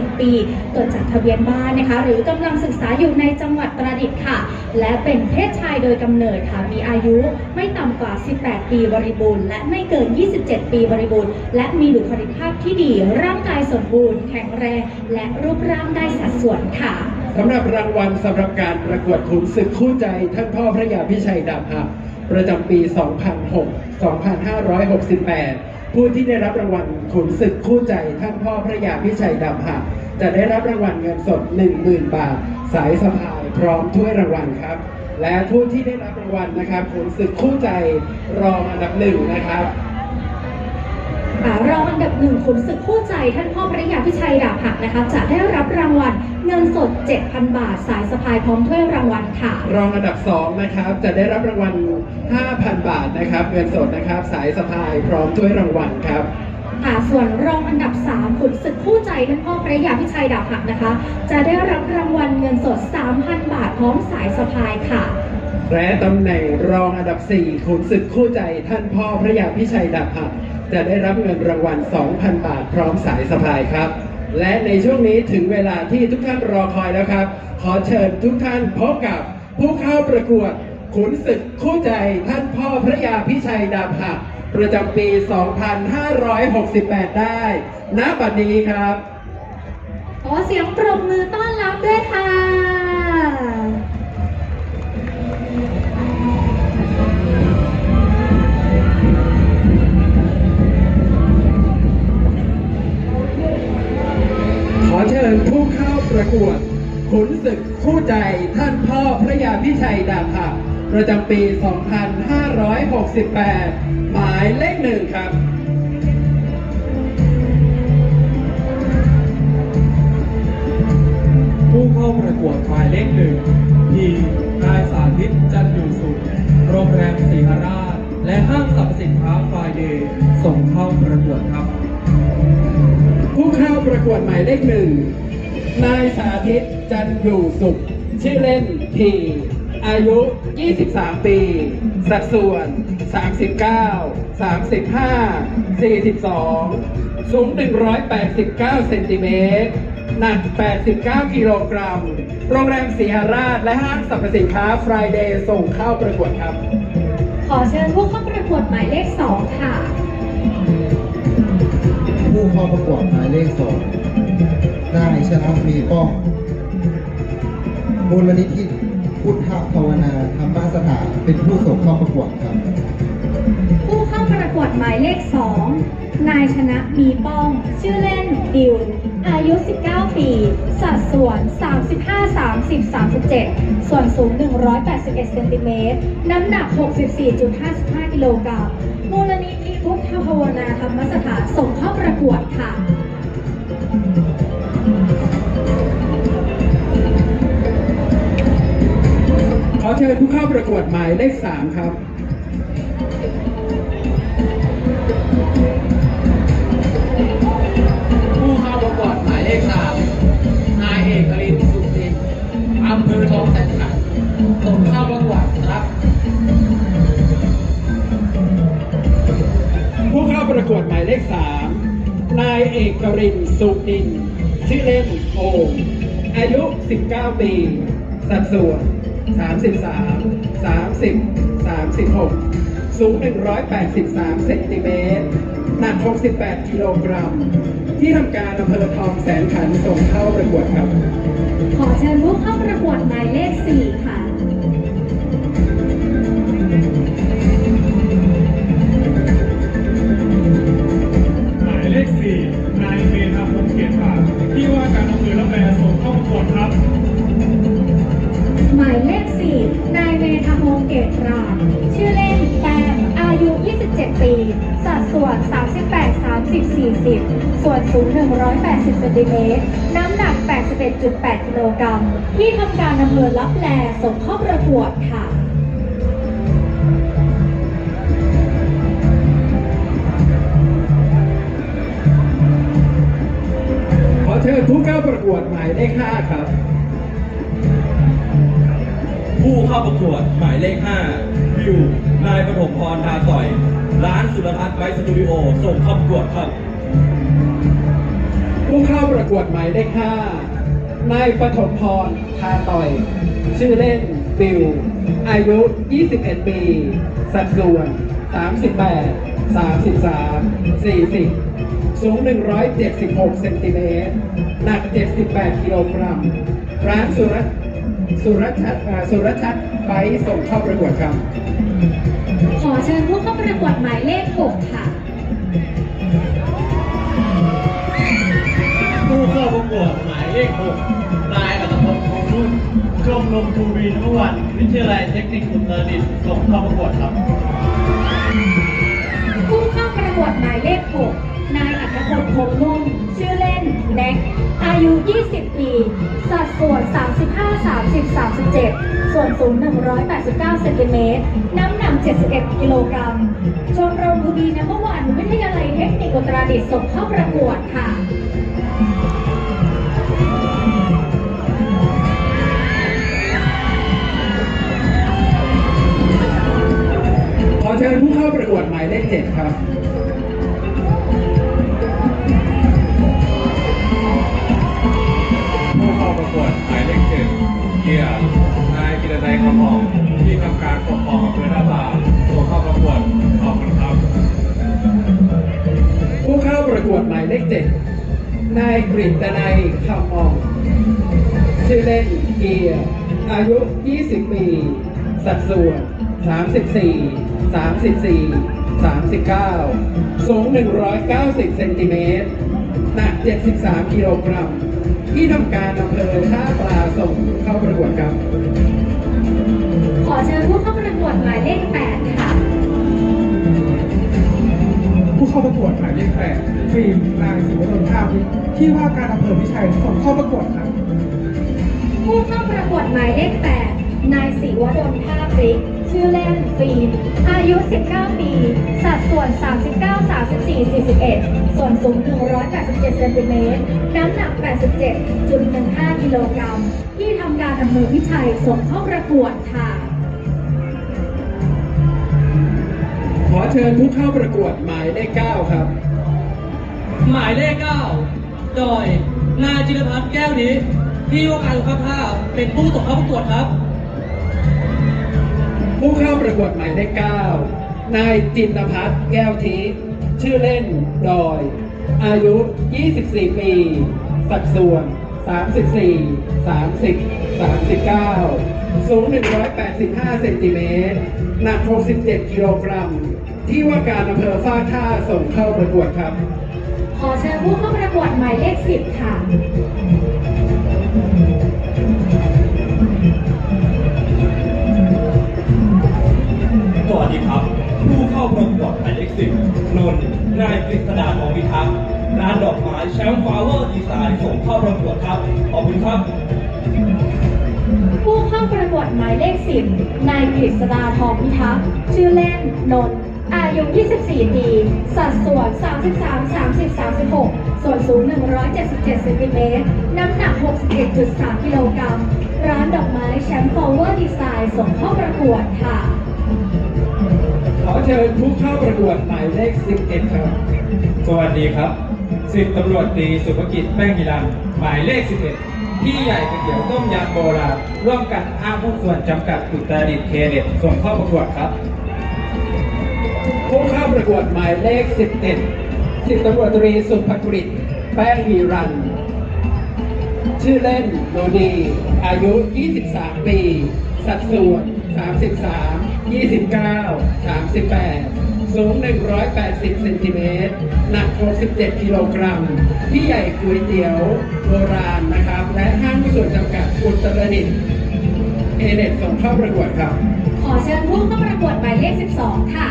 1 ปีตรวจจากทะเบียนบ้านนะคะ หรือกำลังศึกษาอยู่ในจังหวัดตราดิตถ์ค่ะ และเป็นเพศชายโดยกำเนิดค่ะ มีอายุไม่ต่ำกว่า 18 ปีบริบูรณ์ และไม่เกิน 27 ปีบริบูรณ์ และมีบุคลิกภาพที่ดี ร่างกายสมบูรณ์ แข็งแรง และรูปร่างได้สัดส่วนค่ะสำหรับรางวัลสำหรับการประกวดขุนศึกคู่ใจท่านพ่อพระยาพิชัยดาบหักประจำปี 2006 2568 ผู้ที่ได้รับรางวัลขุนศึกคู่ใจท่านพ่อพระยาพิชัยดำหักจะได้รับรางวัลเงินสด 10,000 บาท สายสะพายพร้อมถ้วยรางวัลครับ และผู้ที่ได้รับรางวัลนะครับขุนศึกคู่ใจรองอันดับหนึ่งนะครับ อ่ารองอันดับหนึ่งขุนศึกคู่ใจท่านพ่อพระยาพิชัยดาบหักนะคะ จะได้รับรางวัลเงินสด 7,000 บาท สายสะพายพร้อมถ้วยรางวัลค่ะ รองอันดับ2นะครับ จะได้รับรางวัล 5,000 บาทนะครับ เงินสดนะครับสายสะพายพร้อมถ้วยรางวัลครับค่ะส่วนรองอันดับ 3 ขุนศึกคู่ใจท่านพ่อพระยาพิชัยดาบหักนะคะ จะได้รับรางวัลเงินสด 3,000 บาทพร้อมสายสะพายค่ะและตำแหน่งรองอันดับ 4 ขุนศึกคู่ใจท่านพ่อพระยาพิชัยดาบหัก จะได้รับเงินรางวัล 2,000 บาทพร้อมสายสะพายครับ และในช่วงนี้ถึงเวลาที่ทุกท่านรอคอยแล้วครับ ขอเชิญทุกท่านพบกับผู้เข้าประกวดขุนศึกคู่ใจท่านพ่อพระยาพิชัยดาบหักประจำปี 2568 ได้ณบัดนี้ครับ ขอเสียงปรบมือต้อนรับด้วยค่ะ เชิญผู้เข้าประกวดขุนศึกคู่ใจท่านพ่อพระยาพิชัยดาบหักประจำปี 2568 หมายเลขหนึ่งครับผู้เข้าประกวดหมายเลขหนึ่งทีนายสาธิตจันอยู่สุขโรงแรมศรีหราช และห้างสรรพสินค้าฟายเดย์ส่งเข้าประกวดครับ ผู้เข้าประกวดหมายเลขหนึ่งนายสาธิตจันอยู่สุข ชื่อเล่นทีอายุ 23 ปี สัดส่วน 39 35 42 สูง 189 เซนติเมตร หนัก 89 กิโลกรัม โรงแรมศรีหราชและห้างสรรพสินค้าฟรายเดย์ส่งเข้าประกวดครับ ขอเชิญผู้เข้าประกวดหมายเลข 2 ค่ะ ผู้เข้าประกวดหมายเลขสองนายชนะมีป้องมูลนิธิพุทธภาวนาธรรมสถานเป็นผู้ส่งเข้าประกวดครับ ผู้เข้าประกวดหมายเลข2นายชนะมีป้อง ชื่อเล่นดิว อายุ 19 ปี สัดส่วน 35 30 37 ส่วนสูง 181 เซนติเมตร น้ำหนัก 64.55 กิโลกรัมมูลนิธิพุทธ ภาวนาธรรมสถานส่งเข้าประกวดค่ะขอเชิญผู้เข้าประกวดหมายเลข3ครับผู้เข้าประกวดหมายเลขสามนายเอกลินสุรินอำเภอทองแสนขันส่งเข้าประกวด วดหมายเลข3นายเอกรินสุดิน ชื่อเล่นโอมอายุ 19 ปี สัดส่วน 33 30 36 สูง 183 เซนติเมตร หนัก 68 กิโลกรัม ที่ทำการอำเภอทองแสนขันส่งเข้าประกวดครับ ขอเชิญผู้เข้าประกวดหมายเลข 4 ค่ะ สัดส่วน38 30 40 ส่วนสูง 180เซนติเมตร น้ำหนัก 81.8 กิโลกรัม ที่ทำการอำเภอลับแลส่งเข้าประกวดค่ะขอเชิญผู้เข้าประกวดหมายเลข5ครับ ผู้เข้าประกวดหมายเลข 5 วิว นายปฐมพรทาต่อย ร้านสุรพัฒน์ไวสตูดิโอ ส่งเข้าประกวดครับ ผู้เข้าประกวดหมายเลขห้านายปฐมพรทาต่อย ชื่อเล่นบิว อายุ 21 ปี สัดส่วน 38 33 40 สูง 176 เซนติเมตร หนัก 78 กิโลกรัม ร้านสุรัตน์ สุรัตน์ชัดอ่าสุรัตน์ชัดไปส่งเข้าประกวดครับ ขอเชิญผู้เข้าประกวดหมายเลข 6 ค่ะ ผู้เข้าประกวดหมายเลขหกนายอัตพลคงรุ่นชมรมทูบีนวัน วิทยาลัยเทคนิคอุตรดิตถ์ส่งเข้าประกวดครับ ผู้เข้าประกวดหมายเลข 6 นายอัธพลคงนุ่มชื่อเล่น แน็กอายุ 20 ปี สัดส่วน 35 30 37 ส่วนสูง 189 เซนติเมตร น้ำหนัก 71 กิโลกรัมชมรมบูบีนัมเบอร์วันวิทยาลัยเทคนิคอุตรดิตถ์ส่งเข้าประกวดค่ะขอเชิญผู้เข้าประกวดหมายเลขเจ็ดครับ กฤษณัยคำมอง ชื่อเล่นเกียร์ อายุ 20 ปี สัดส่วน 34 34 39 สูง 190 เซนติเมตร หนัก 73 กิโลกรัม ที่ทำการอำเภอท่าปลาส่งเข้าประกวดครับ ขอเชิญผู้เข้าประกวดหมายเลข 8 ค่ะ ผู้เข้าประกวดหมายเลขแปดฟิล์มนางศิวดลท่าพิที่ว่าการอำเภอพิชัยส่งเข้าประกวดครับผู้เข้าประกวดหมายเลข8นายศิวดลท่าพริก ชื่อเล่นฟิล์มอายุ 19 ปี สัดส่วน 39 34 41 ส่วนสูง 187เซนติเมตร น้ำหนัก 87.15 กิโลกรัม ที่ทำการอำเภอพิชัยส่งเข้าประกวดค่ะ ขอเชิญผู้เข้าประกวดหมายเลข9ครับ หมายเลขเก้าโดยนายจิรพัฒน์แก้วนี้ที่ว่าการสุขภาพเป็นผู้ส่งเข้าประกวดครับ ผู้เข้าประกวดหมายเลข9นายจินพัฒน์แก้วทิชื่อเล่นดอย อายุ 24 ปี สัดส่วน 34 30 39 สูง 185 เซนติเมตร หนัก 67 กิโลกรัม ที่ว่าการอำเภอฟ้ากท่าส่งเข้าประกวดครับ ขอเชิญผู้เข้าประกวดหมายเลข 10 ค่ะสวัสดีครับ ผู้เข้าประกวดหมายเลขสิบนนท์นายกฤษดาทองพิทักษ์ ร้านดอกไม้แชมป์ฟลาวเวอร์ดีไซน์ส่งเข้าประกวดครับ ขอบคุณครับ ผู้เข้าประกวดหมายเลข10นายกฤษดาทองพิทักษ์ชื่อเล่นนนท์อายุ 24 ปี สัดส่วน 33 30 36 ส่วนสูง 177เซนติเมตร น้ำหนัก 61.3 กิโลกรัม ร้านดอกไม้แชมป์ฟลเวอร์ดีไซน์ส่งเข้าประกวดค่ะขอเชิญผู้เข้าประกวดหมายเลข 11 ครับ สวัสดีครับ สิบตำรวจตรีสุภกิจแป้งกีรันหมายเลข 11 ที่ใหญ่ก๋วยเตี๋ยวต้มยำโบราณร่วมกันอ้าผู้ส่วนจำกัดอุตรดิตถ์เคเน็ตส่งเข้าประกวดครับ ผู้เข้าประกวดหมายเลข 11 สิบตำรวจตรีสุภกิจแป้งกีรัน ชื่อเล่นโนดี อายุ 23 ปี สัดส่วน 33 29 38 สูง 180 เซนติเมตร หนัก 67 กิโลกรัมที่ใหญ่ก๋วยเตี๋ยวโบราณนะครับ และห้างหุ้นส่วนจำกัดอุตรดิตถ์เอเน็ตส่งเข้าประกวดครับ ขอเชิญผู้เข้าประกวดหมายเลข 12 ค่ะ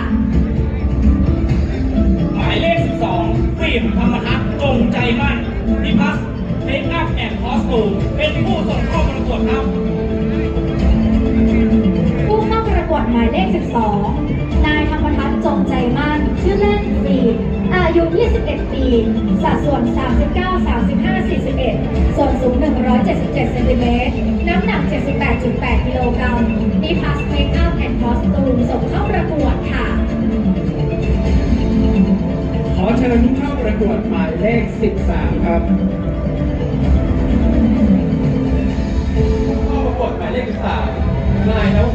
หมายเลข 12ฟิล์มธรรมทัศน์จงใจมั่นนิพัส เทคอัพแอนด์คอสตูมเป็นผู้ส่งเข้าประกวดครับผู้เข้าประกวดหมายเลข 12 นายธรรมทัศน์จงใจมั่น ชื่อเล่นฟีอายุ 21 ปี สัดส่วน 39 35 41 ส่วนสูง 177เซนติเมตร น้ำหนัก 78.8 กิโลกรัม มีพาสเมคอัพแอนด์คอสตูมส่งเข้าประกวดค่ะ ขอเชิญผู้เข้าประกกวดหมายเลข 13 ครับ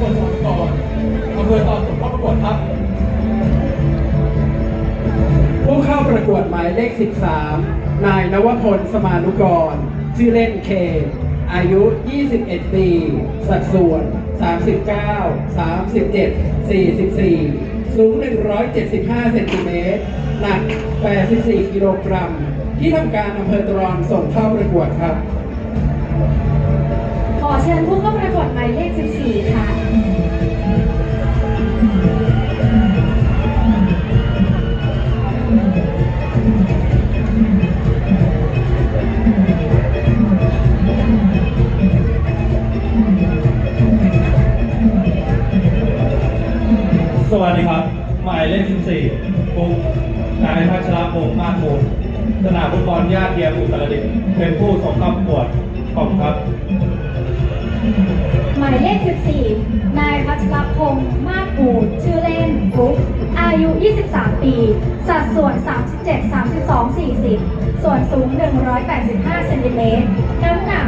นายนวพลสมกรอำเภอตอนส่งเข้าประกวดครับ ผู้เข้าประกวดหมายเลข 13 นายนวพลสมานุกร ชื่อเล่นเค อายุ 21 ปี สัดส่วน 39 37 44สูง 175 เซนติเมตร หนัก 84 กิโลกรัม ที่ทำการอำเภอตรอนส่งเข้าประกวดครับ ขอเชิญผู้เข้าประกวดหมายเลข 14 ค่ะ สวัสดีครับ หมายเลข14ปุ๊กนายพัชรพงษ์มากมูลสนามฟุตบอลญาติเทียมอุตรดิตถ์เป็นผู้ส่งเข้าปรวดขอบคุณครับ หมายเลข 14 นายพัชรพงษ์มากูดชื่อเล่นฟลุ๊กอายุ 23 ปี สัดส่วน 37 32 40 ส่วนสูง 185เซนติเมตร น้ำหนัก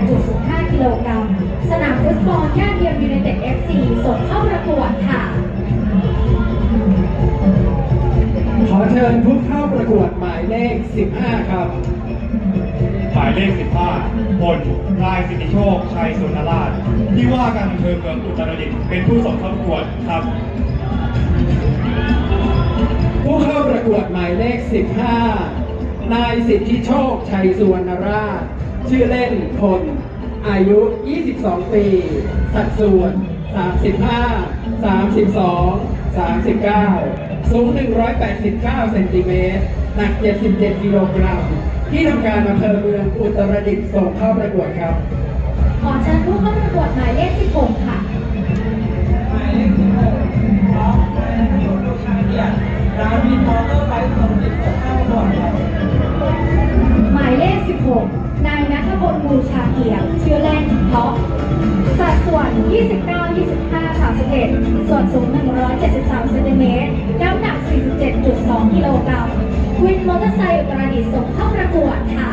78.05กิโลกรัม สนามฟุตบอลย่าเทียมยูไนเต็ด FC ส่งเข้าประกวดค่ะ ขอเชิญผู้เข้าประกวดหมายเลข 15 ครับ หมายเลข 15พลนายสิทธิโชค ชัยสุนทราช ที่ว่าการอำเภอเมืองอุตรดิตถ์เป็นผู้ส่งเข้าประกวดครับ ผู้เข้าประกวดหมายเลข 15 นายสิทธิโชค ชัยสุวรรณราช ชื่อเล่นพล อายุ 22 ปี สัดส่วน 35 32 39 สูง 189 เซนติเมตร หนัก 77 กิโลกรัม ที่ทำการอำเภอเมืองอุตรดิตถ์ส่งเข้าประกวดครับ ขอเชิญผู้เข้าประกวดหมายเลข 16 ค่ะ หมายเลข 16น้องนายนวพลลูกชายเกียรติร้านวินมอเตอร์ไบค์สมจิตส่งเข้าประกวดครับหมายเลข 16 นายนัทพลบูชาเกียรติชื่อเล่นท็อปสัดส่วน 29 25 31 ส่วนสูง 173เซนติเมตร น้ำหนัก 47.2กิโลกรัมวินมอเตอร์ไซค์อุตรดิตถ์ส่งเข้าประกวดค่ะ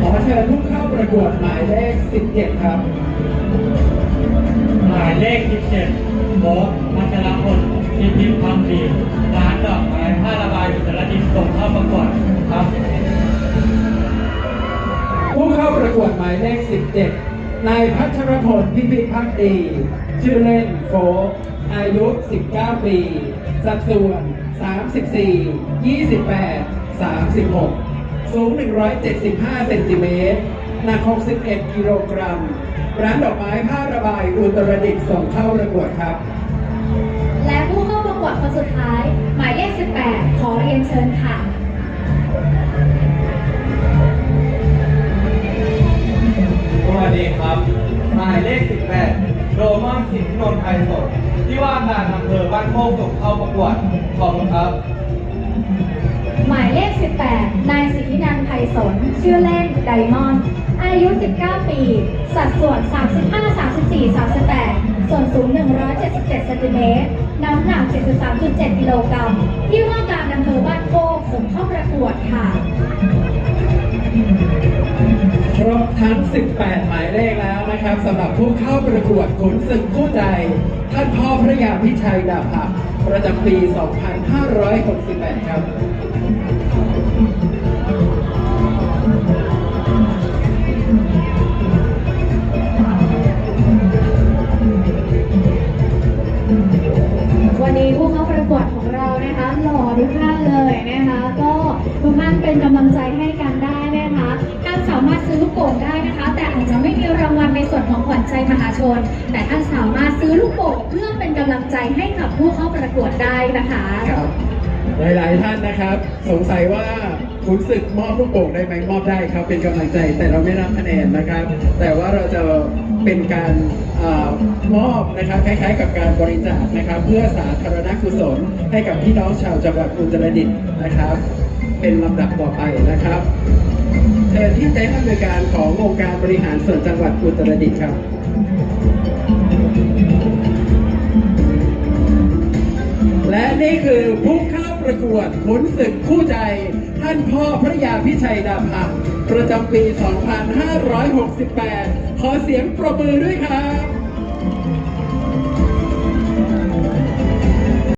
ขอเชิญผู้เข้าประกวดหมายเลข 17 ครับ หมายเลข 17โบ๊ทพัชรพลพิพิธพันธ์ดีร้านดอกไม้ผ้าระบายอุตรดิตถ์ส่งเข้าประกวดครับ ผู้เข้าประกวดหมายเลข 17 นายพัชรพลพิพิธพักดี ชื่อเล่นโฟอายุ 19 ปี สัดส่วน 34 28 36 สูง 175 เซนติเมตร หนัก 61 กิโลกรัม ร้านดอกไม้ผ้าระบายอุตรดิตถ์ส่งเข้าประกวดครับ และผู้เข้าประกวดคนสุดท้าย หมายเลข 18 ขอเรียนเชิญค่ะ ครับ หมายเลข 18โรมอนสิงห์นนท์ไทยสด ที่ว่าการอำเภอบ้านโคกส่งเข้าประกวด ขอบคุณครับ หมายเลข 18 นายสิทธินันท์ไพศลชื่อเล่นไดมอนด์อายุ 19 ปี สัดส่วน 35 34 38 ส่วนสูง 177เซนติเมตร น้ำหนัก 73.7 กิโลกรัม ที่ว่าการอำเภอบ้านโคกส่งเข้าประกวดค่ะ ทั้ง 18 หมายเลขแล้วนะครับสำหรับผู้เข้าประกวดขุนศึกคู่ใจ ท่านพ่อพระยาพิชัยดาบหักประจำปี 2568 ครับวันนี้ผู้เข้าประกวดของเรานะคะหล่อทุกท่านเลยนะคะ ก็ทุกท่านเป็นกำลังใจให้กันได้นะคะ โป่งได้นะคะ แต่อาจจะไม่มีรางวัลในส่วนของขวัญใจมหาชน แต่ท่านสามารถซื้อลูกโป่งเพื่อเป็นกำลังใจให้กับผู้เข้าประกวดได้นะคะครับหลายๆท่านนะครับ สงสัยว่าขุนศึกมอบลูกโป่งได้ไหมมอบได้ครับ เป็นกำลังใจแต่เราไม่รับคะแนนนะครับ แต่ว่าเราจะเป็นการออมอบนะครับคล้าย ๆ กับการบริจาคนะครับ เพื่อสาธารณกุศลให้กับพี่น้องชาวจังหวัดอุตรดิตถ์นะครับ เป็นลำดับต่อไปนะครับ เชิญที่เต็นท์อำนวยการขององค์การบริหารส่วนจังหวัดอุตรดิตถ์ครับและนี่คือผู้เข้าประกวดขุนศึกคู่ใจ ท่านพ่อพระยาพิชัยดาภาประจำปี 2568 ขอเสียงปรบมือด้วยครับ